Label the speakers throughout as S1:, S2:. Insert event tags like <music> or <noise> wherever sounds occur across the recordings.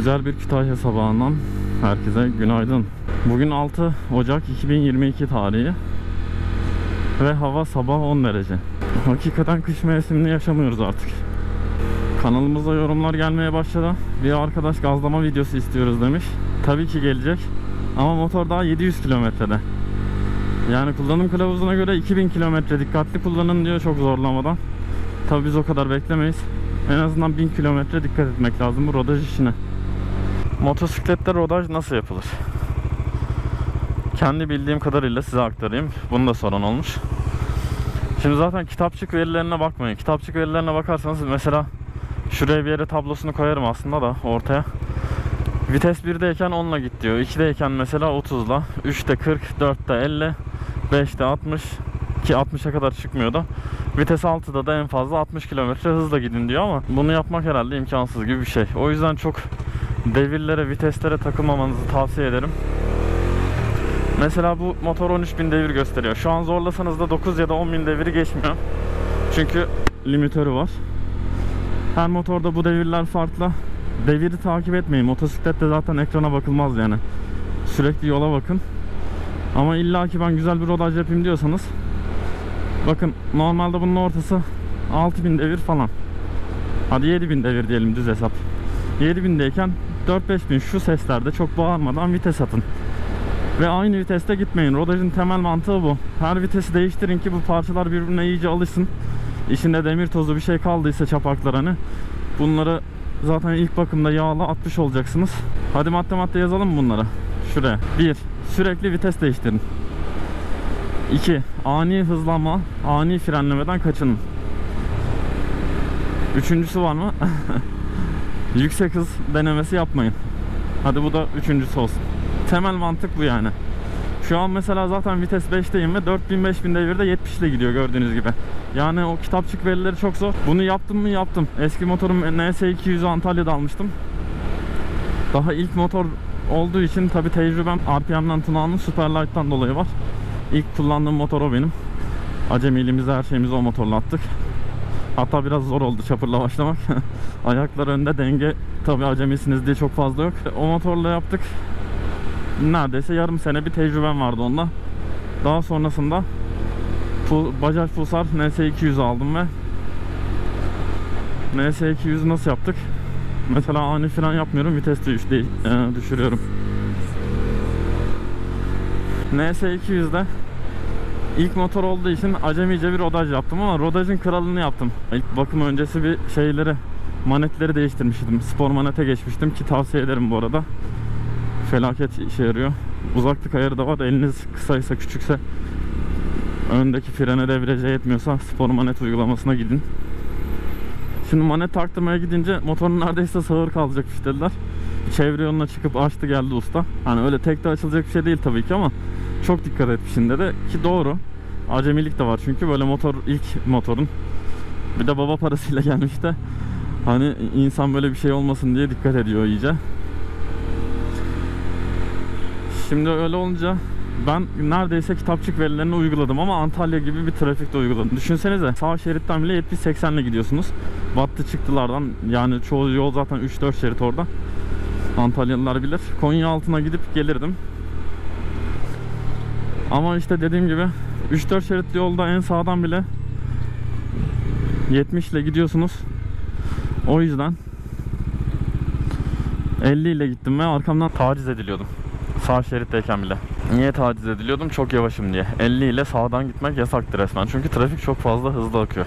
S1: Güzel bir Kütahya sabahından herkese günaydın. Bugün 6 Ocak 2022 tarihi ve hava sabah 10 derece. Hakikaten kış mevsimini yaşamıyoruz artık. Kanalımıza yorumlar gelmeye başladı. Bir arkadaş gazlama videosu istiyoruz demiş. Tabii ki gelecek. Ama motor daha 700 kilometrede. Yani kullanım kılavuzuna göre 2000 kilometre dikkatli kullanın diyor çok zorlamadan. Tabii biz o kadar beklemeyiz. En azından 1000 kilometre dikkat etmek lazım bu rodaj işine. Motosiklette rodaj nasıl yapılır? Kendi bildiğim kadarıyla size aktarayım. Bunu da soran olmuş. Şimdi zaten kitapçık verilerine bakmayın. Kitapçık verilerine bakarsanız mesela şuraya bir yere tablosunu koyarım aslında da ortaya. Vites 1'deyken 10'la git diyor. 2'deyken mesela 30'la. 3'te 40, 4'te 50, 5'te 60 ki 60'a kadar çıkmıyor da. Vites 6'da da en fazla 60 km hızla gidin diyor ama bunu yapmak herhalde imkansız gibi bir şey. O yüzden çok devirlere, viteslere takılmamanızı tavsiye ederim. Mesela bu motor 13.000 devir gösteriyor. Şu an zorlasanız da 9 ya da 10.000 deviri geçmiyor. Çünkü limitörü var. Her motorda bu devirler farklı. Deviri takip etmeyin. Motosiklette zaten ekrana bakılmaz yani. Sürekli yola bakın. Ama illa ki ben güzel bir rodaj yapayım diyorsanız bakın normalde bunun ortası 6000 devir falan. Hadi 7000 devir diyelim düz hesap. 7000'deyken 4-5 bin şu seslerde çok bağırmadan vites atın. Ve aynı viteste gitmeyin. Rodajın temel mantığı bu. Her vitesi değiştirin ki bu parçalar birbirine iyice alışsın. İçinde demir tozu bir şey kaldıysa çapaklar hani. Bunları zaten ilk bakımda yağla atmış olacaksınız. Hadi madde madde yazalım bunları? Şuraya. 1. Sürekli vites değiştirin. 2. Ani hızlanma, ani frenlemeden kaçının. Üçüncüsü var mı? <laughs> Yüksek hız denemesi yapmayın. Hadi bu da üçüncüsü olsun. Temel mantık bu yani. Şu an mesela zaten vites 5'teyim ve 4000-5000 devirde 70 ile gidiyor gördüğünüz gibi. Yani o kitapçık verileri çok zor. Bunu yaptım mı yaptım. Eski motorum NS200'ü Antalya'da almıştım. Daha ilk motor olduğu için tabi tecrübem RPM'den Tuna'nın Superlight'tan dolayı var. İlk kullandığım motor o benim. Acemiliğimizi her şeyimizi o motorla attık. Hatta biraz zor oldu çapırla başlamak. <laughs> Ayaklar önde denge tabi acemisiniz diye çok fazla yok. O motorla yaptık. Neredeyse yarım sene bir tecrübem vardı onda. Daha sonrasında Pu- Bajaj Pulsar NS200 aldım ve NS200 nasıl yaptık? Mesela ani fren yapmıyorum, vites düş- de- e, düşürüyorum. NS200'de ilk motor olduğu için acemice bir rodaj yaptım ama rodajın kralını yaptım. İlk bakım öncesi bir şeyleri, manetleri değiştirmiştim. Spor manete geçmiştim ki tavsiye ederim bu arada. Felaket işe yarıyor. Uzaklık ayarı da var. Eliniz kısaysa, küçükse öndeki frene devrece yetmiyorsa spor manet uygulamasına gidin. Şimdi manet taktırmaya gidince motorun neredeyse sağır kalacakmış dediler. Çevre yoluna çıkıp açtı geldi usta. Hani öyle tek de açılacak bir şey değil tabii ki ama çok dikkat etmişsin dedi ki doğru. Acemilik de var çünkü böyle motor ilk motorun bir de baba parasıyla <laughs> gelmiş de hani insan böyle bir şey olmasın diye dikkat ediyor iyice. Şimdi öyle olunca ben neredeyse kitapçık verilerini uyguladım ama Antalya gibi bir trafikte uyguladım. Düşünsenize sağ şeritten bile 70-80 ile gidiyorsunuz. Battı çıktılardan yani çoğu yol zaten 3-4 şerit orada. Antalyalılar bilir. Konya altına gidip gelirdim. Ama işte dediğim gibi 3-4 şeritli yolda en sağdan bile 70 ile gidiyorsunuz. O yüzden 50 ile gittim ve arkamdan taciz ediliyordum. Sağ şeritteyken bile. Niye taciz ediliyordum? Çok yavaşım diye. 50 ile sağdan gitmek yasaktı resmen. Çünkü trafik çok fazla hızlı akıyor.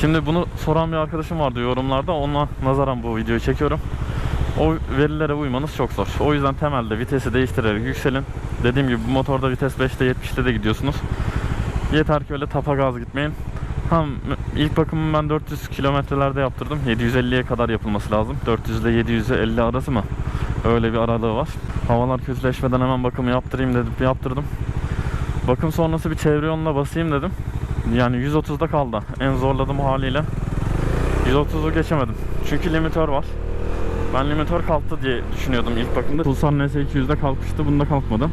S1: Şimdi bunu soran bir arkadaşım vardı yorumlarda. Ona nazaran bu videoyu çekiyorum. O verilere uymanız çok zor. O yüzden temelde vitesi değiştirerek yükselin. Dediğim gibi bu motorda vites 5'te 70'te de gidiyorsunuz. Yeter ki öyle tapa gaz gitmeyin. Hem ilk bakımı ben 400 kilometrelerde yaptırdım. 750'ye kadar yapılması lazım. 400 ile 750 arası mı? Öyle bir aralığı var. Havalar kötüleşmeden hemen bakımı yaptırayım dedim. Yaptırdım. Bakım sonrası bir çevre yoluna basayım dedim. Yani 130'da kaldı. En zorladığım haliyle. 130'u geçemedim. Çünkü limitör var. Ben limitör kalktı diye düşünüyordum ilk bakımda. Pulsar NS200'de kalkmıştı. Bunda kalkmadı.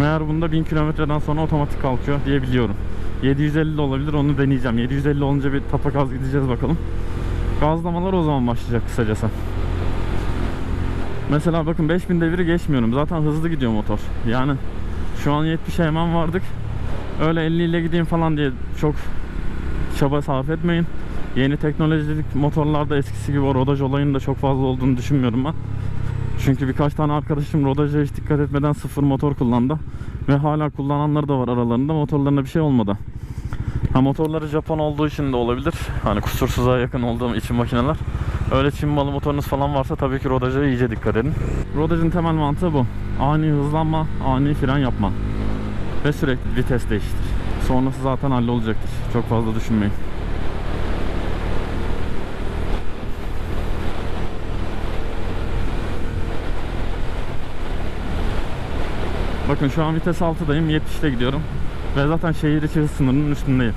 S1: Meğer bunda 1000 kilometreden sonra otomatik kalkıyor diye biliyorum. 750 de olabilir onu deneyeceğim. 750 olunca bir tapa gaz gideceğiz bakalım. Gazlamalar o zaman başlayacak kısacası. Mesela bakın 5000 deviri geçmiyorum. Zaten hızlı gidiyor motor. Yani şu an 70'e hemen vardık. Öyle 50 ile gideyim falan diye çok çaba sarf etmeyin. Yeni teknolojik motorlarda eskisi gibi o rodaj olayının da çok fazla olduğunu düşünmüyorum ben. Çünkü birkaç tane arkadaşım rodaja hiç dikkat etmeden sıfır motor kullandı. Ve hala kullananları da var aralarında. Motorlarına bir şey olmadı. Ha motorları Japon olduğu için de olabilir. Hani kusursuza yakın olduğum için makineler. Öyle Çin malı motorunuz falan varsa tabii ki rodaja iyice dikkat edin. Rodajın temel mantığı bu. Ani hızlanma, ani fren yapma. Ve sürekli vites değiştir. Sonrası zaten hallolacaktır. Çok fazla düşünmeyin. Bakın şu an vites 6'dayım. 70'te gidiyorum. Ve zaten şehir içi sınırının üstündeyim.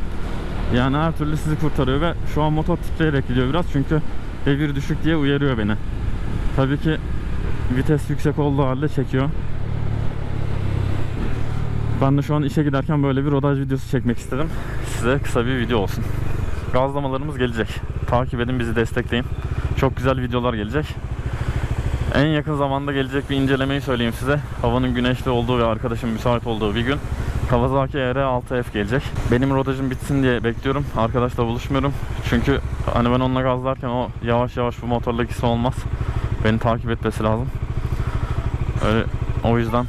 S1: Yani her türlü sizi kurtarıyor ve şu an motor titreyerek gidiyor biraz çünkü devir düşük diye uyarıyor beni. Tabii ki vites yüksek olduğu halde çekiyor. Ben de şu an işe giderken böyle bir rodaj videosu çekmek istedim. Size kısa bir video olsun. Gazlamalarımız gelecek. Takip edin bizi destekleyin. Çok güzel videolar gelecek. En yakın zamanda gelecek bir incelemeyi söyleyeyim size. Havanın güneşli olduğu ve arkadaşım müsait olduğu bir gün Kawasaki ER6F gelecek. Benim rodajım bitsin diye bekliyorum. Arkadaşla buluşmuyorum. Çünkü hani ben onunla gazlarken o yavaş yavaş bu motorla ikisi olmaz. Beni takip etmesi lazım. Öyle, o yüzden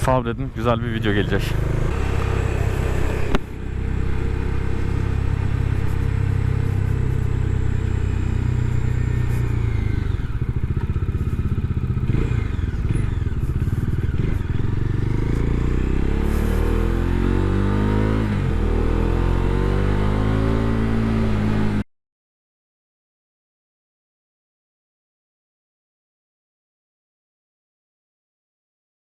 S1: sabredin. Güzel bir video gelecek.